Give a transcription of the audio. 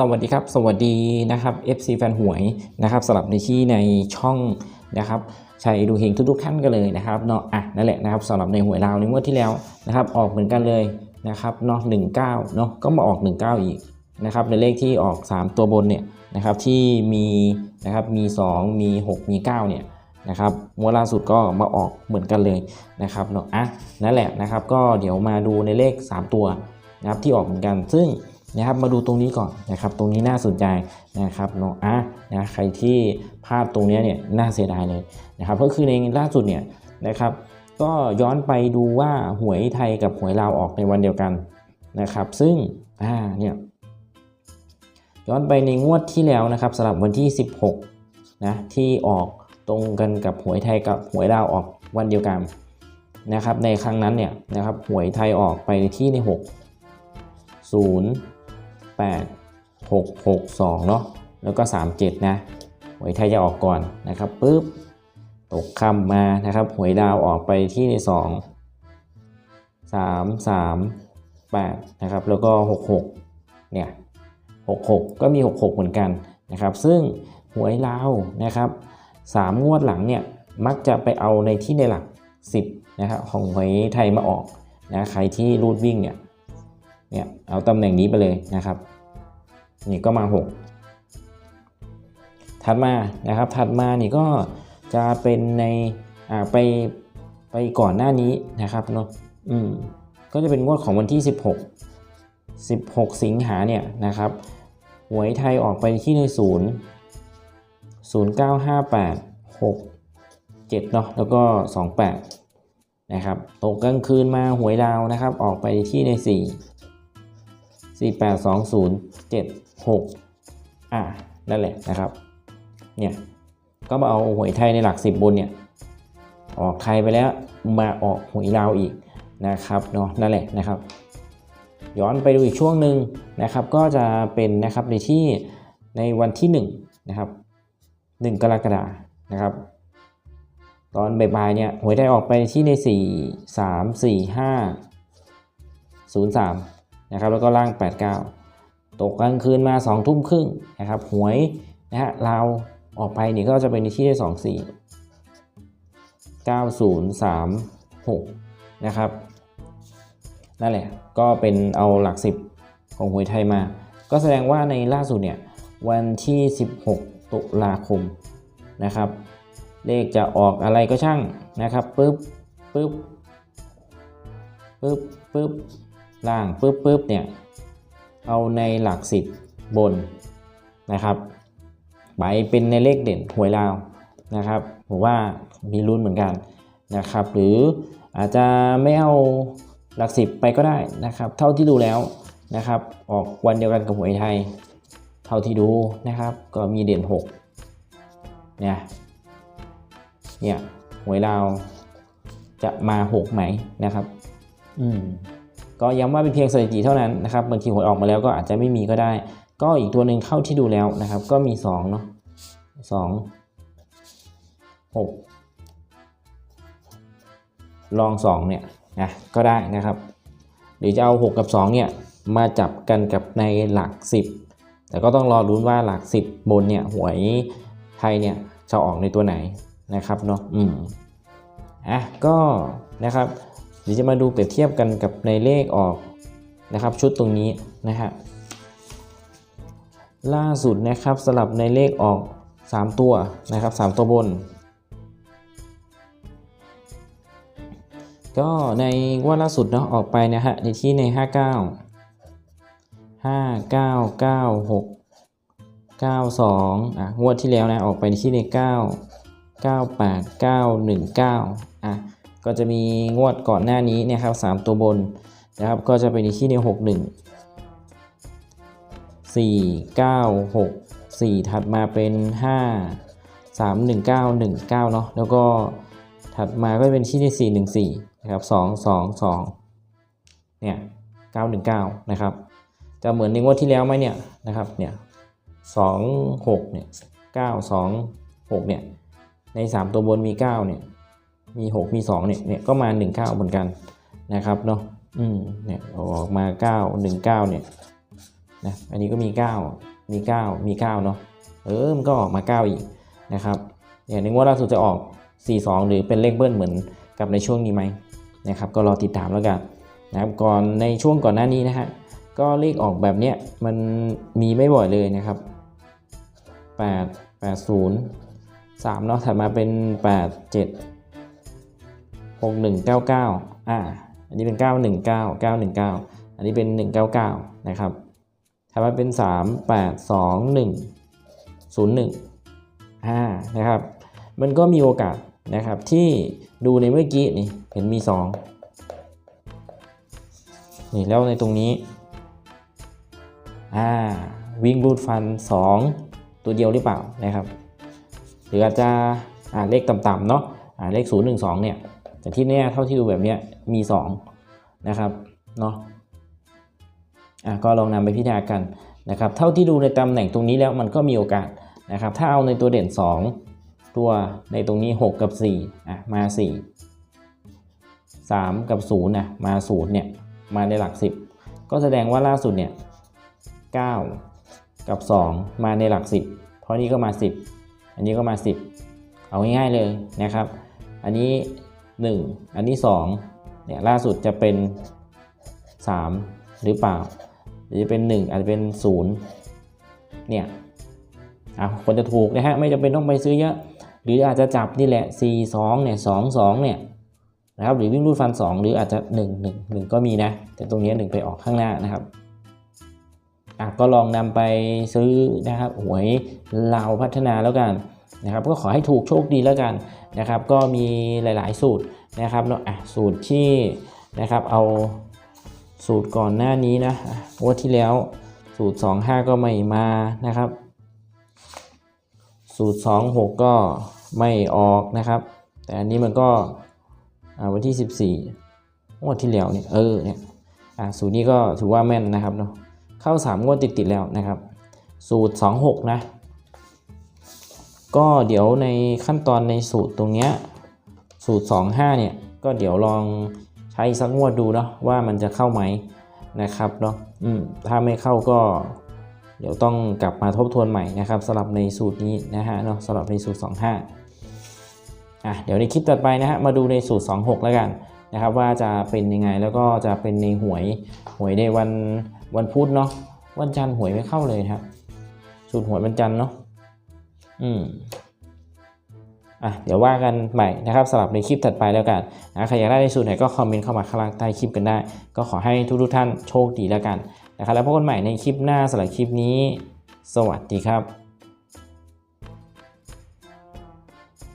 สวัสดีครับ สวัสดีนะครับ FC แฟนหวยนะครับสำหรับในที่ในช่องนะครับชัยดูเฮงทุกๆท่านกันเลยนะครับเนาะอะนั่นแหละนะครับสำหรับในหวยลาวในงวดที่แล้วนะครับ ออกเหมือนกันเลยนะครับเนาะหนึ่งเก้าเนาะก็มาออก 19 อีกนะครับในเลขที่ออก 3 ตัวบนเนี่ยนะครับที่มีนะครับมี 2 มี 6 มี 9 เนี่ยนะครับงวดล่าสุดก็มาออกเหมือนกันเลยนะครับเนาะอะนั่นแหละนะครับก็เดี๋ยวมาดูในเลข 3 ตัวนะครับที่ออกเหมือนกันซึ่ง นะครับมาดูตรงนี้ก่อนนะครับตรงนี้น่าสนใจนะครับเนาะอะนะใครที่พลาดตรงนี้เนี่ยน่าเสียดายเลยนะครับก็คือในล่าสุดเนี่ยนะครับ ก็ย้อนไปดูว่าหวยไทยกับหวยลาวออกในวันเดียวกันนะครับ ซึ่งอ่าเนี่ยย้อนไปในงวดที่แล้วนะครับสำหรับวันที่ 16นะที่ออกตรงกันกับหวยไทยกับหวยลาวออกวันเดียวกันนะครับในครั้งนั้นเนี่ยนะครับหวยไทยออกไปที่ใน 6 0 8 6 6 2เนาะแล้วก็ 3 7 นะหวยไทยจะออกก่อนนะครับปุ๊บตกคำมานะครับหวยดาวออกไปที่ใน 2 3 3 8นะครับแล้วก็ 6 6เนี่ย6 6 ก็มี 6 6 เหมือนกันนะครับ ซึ่งหวยลาวนะครับ3งวดหลังเนี่ยมักจะไปเอาในที่ในหลัก 10นะครับของหวยไทยมาออกนะใครที่รูดวิ่งเนี่ยเนี่ยเอาตำแหน่งนี้ไปเลยนะครับ นี่ก็มา 6 ถัดมานะครับ ถัดมานี่ก็จะเป็นในอ่าไปไปก่อนหน้านี้นะครับเนาะอืมก็จะเป็นงวดของวันที่ 16 16 สิงหาเนี่ยนะครับหวยไทยออกไปที่ในศูนย์0 9 5 8 6 7เนาะแล้วก็ 28นะครับตกกลางคืนมาหวยดาวนะครับ ออกไปที่ใน 4 4 8 2 0 7 6 อ่า นั่นแหละนะครับ เนี่ย ก็มาเอาหวยไทยในหลัก 10 บนเนี่ย ออกไทยไปแล้วมาออกหวยลาวอีกนะครับเนาะนั่นแหละนะครับ ย้อนไปดูอีกช่วงหนึ่งนะครับ ก็จะเป็นนะครับในที่ในวันที่1นะครับ1 กรกฎานะครับ ตอนบ่ายๆเนี่ยหวยไทยออกไปที่ใน 4 3 4 5 0 3 นะครับแล้วก็ล่าง 89 ตกกลางคืนมา 2 ทุ่มครึ่งนะครับหวยนะฮะเราออกไปนี่ก็จะเป็นในที่ได้ 2 4 9 0 3 6 นะครับนั่นแหละก็เป็นเอาหลัก 10 ของหวยไทยมา ก็แสดงว่าในล่าสุดเนี่ยวันที่ 16 ตุลาคมนะครับ เลขจะออกอะไรก็ช่างนะครับปึ๊บปึ๊บปึ๊บปึ๊บ ล่างปึ๊บปึ๊บเนี่ยเอาในหลักสิบบนนะครับไปเป็นในเลขเด่นหวยลาวนะครับผมว่ามีลุ้นเหมือนกันนะครับ หรืออาจจะไม่เอาหลักสิบไปก็ได้นะครับ เท่าที่ดูแล้วนะครับ ออกวันเดียวกันกับหวยไทย เท่าที่ดูนะครับ ก็มีเด่น6เนี่ยเนี่ยหวยลาวจะมา 6 ไหมนะครับ อืม ก็ย้ำว่าเป็นเพียงสถิติเท่านั้นนะครับบางทีหวยออกมาแล้วก็อาจจะไม่มีก็ได้ ก็อีกตัวหนึ่งเท่าที่ดูแล้วนะครับ ก็มี2เนาะสองหกลอง2เนี่ยนะก็ได้นะครับหรือจะเอา 6 กับ 2 เนี่ยมาจับกันกับในหลัก 10 แต่ก็ต้องรอรุ้นว่าหลัก 10 บนเนี่ยหวยไทยเนี่ยจะออกในตัวไหนนะครับเนาะอืมอะก็นะครับ ดี๋ยวจะมาดูเปรียบเทียบกันกับในเลขออกนะครับ ชุดตรงนี้นะฮะล่าสุดนะครับสลับในเลขออก 3 ตัวนะครับ 3 ตัวบน ก็ในว่าล่าสุดเนาะออกไปนะฮะในที่ใน 59 5 9 9 6 92อะงวดที่แล้วนะออกไปที่ใน 9 98 919อะ ก็จะมีงวดก่อนหน้านี้นะครับ3ตัวบนนะครับก็จะเป็นในที่ใน61 4 9 6 4 ถัดมาเป็น 5 3 1 9 1 9เนาะแล้วก็ถัดมาก็เป็นที่ใน4 1 4นะครับ2 2 2เนี่ย919นะครับจะเหมือนในงวดที่แล้วไหมเนี่ยนะครับเนี่ย2 6เนี่ย9 2 6เนี่ยใน 3 ตัวบนมี9เนี่ย มี 6 มี2เนี่ยเนี่ยก็มา 1 9 เหมือนกันนะครับเนาะอืมเนี่ยออกมา 9 1 9เนี่ยนะอันนี้ก็มี 9 มี 9 มี9เนาะเออมันก็ออกมา 9 อีกนะครับอย่างนึงว่าล่าสุดจะออก 42 หรือเป็นเลขเบิ้ลเหมือนกับในช่วงนี้ไหมนะครับก็รอติดตามแล้วกันนะครับก่อนในช่วงก่อนหน้านี้นะฮะก็เลขออกแบบเนี้ยมันมีไม่บ่อยเลยนะครับ 8 8 0 3เนาะถัดมาเป็น 8 7 6 1 9 9 อ่า อันนี้เป็น 919 919 อันนี้เป็น 199 นะครับถัดมาเป็น 3 8 2 1 0 1 5นะครับ มันก็มีโอกาสนะครับที่ดูในเมื่อกี้นี่เห็นมี 2 นี่แล้วในตรงนี้ อ่า วิ่งรูดฟัน 2 ตัวเดียวหรือเปล่านะครับ หรืออาจจะอ่าเลขต่ำๆเนาะอ่าเลข 0 1 2 เนี่ย แต่ที่แน่เท่าที่ดูแบบนี้มี2นะครับเนาะอะก็ลองนำไปพิจารณากันนะครับเท่าที่ดูในตำแหน่งตรงนี้แล้วมันก็มีโอกาสนะครับถ้าเอาในตัวเด่น 2 ตัวในตรงนี้ 6 กับ4อะมา 4 3 กับ0นะมา0เนี่ยมาในหลัก 10 ก็แสดงว่าล่าสุดเนี่ย9 กับ 2 มาในหลัก 10 เพราะนี่ก็มา 10 อันนี้ก็มา 10 เอาง่ายๆเลยนะครับ อันนี้ 1 อันนี้ 2 เนี่ยล่าสุดจะเป็น 3 หรือเปล่า หรือจะเป็น 1 อาจจะเป็น 0 เนี่ยอะคนจะถูกนะฮะ ไม่จำเป็นต้องไปซื้อเยอะ หรืออาจจะจับนี่แหละ 4 2 เนี่ย 2 2 เนี่ยนะครับ หรือวิ่งรูดฟัน 2 หรืออาจจะ 1 1 1 ก็มีนะ แต่ตรงนี้ 1 ไปออกข้างหน้านะครับอะก็ลองนำไปซื้อนะครับหวยเราวพัฒนาแล้วกัน นะครับก็ขอให้ถูกโชคดีแล้วกันนะครับก็มีหลายๆ สูตรนะครับเนาะสูตรที่นะครับเอาสูตรก่อนหน้านี้นะอะงวดที่แล้วสูตร 25 ก็ไม่มานะครับ สูตร 26 ก็ไม่ออกนะครับ แต่อันนี้มันก็วันที่ 14งวดที่แล้วเนี่ยเออเนี่ยสูตรนี้ก็ถือว่าแม่นนะครับเนาะเข้า 3 งวดติดๆแล้วนะครับ สูตร 26 นะ ก็เดี๋ยวในขั้นตอนในสูตรตรงเนี้ยสูตร 25 เนี่ย ก็เดี๋ยวลองใช้สักงวดดูเนาะว่ามันจะเข้าไหมนะครับเนาะอืมถ้าไม่เข้าก็ เดี๋ยวต้องกลับมาทบทวนใหม่นะครับสำหรับในสูตรนี้นะฮะเนาะสำหรับในสูตร 25อะเดี๋ยวในคลิปต่อไปนะฮะมาดูในสูตร 26 แล้วกันนะครับว่าจะเป็นยังไงแล้วก็จะเป็นในหวยหวยในวันวันพุธเนาะวันจันทร์หวยไม่เข้าเลยครับสูตรหวยวันจันทร์เนาะ อืมอะเดี๋ยวว่ากันใหม่นะครับสำหรับในคลิปถัดไปแล้วกันนะใครอยากได้ในสูตรไหนก็คอมเมนต์เข้ามาข้างล่างใต้คลิปกันได้ ก็ขอให้ทุกทุกท่านโชคดีแล้วกันนะครับแล้วพบกันใหม่ในคลิปหน้าสำหรับคลิปนี้ สวัสดีครับ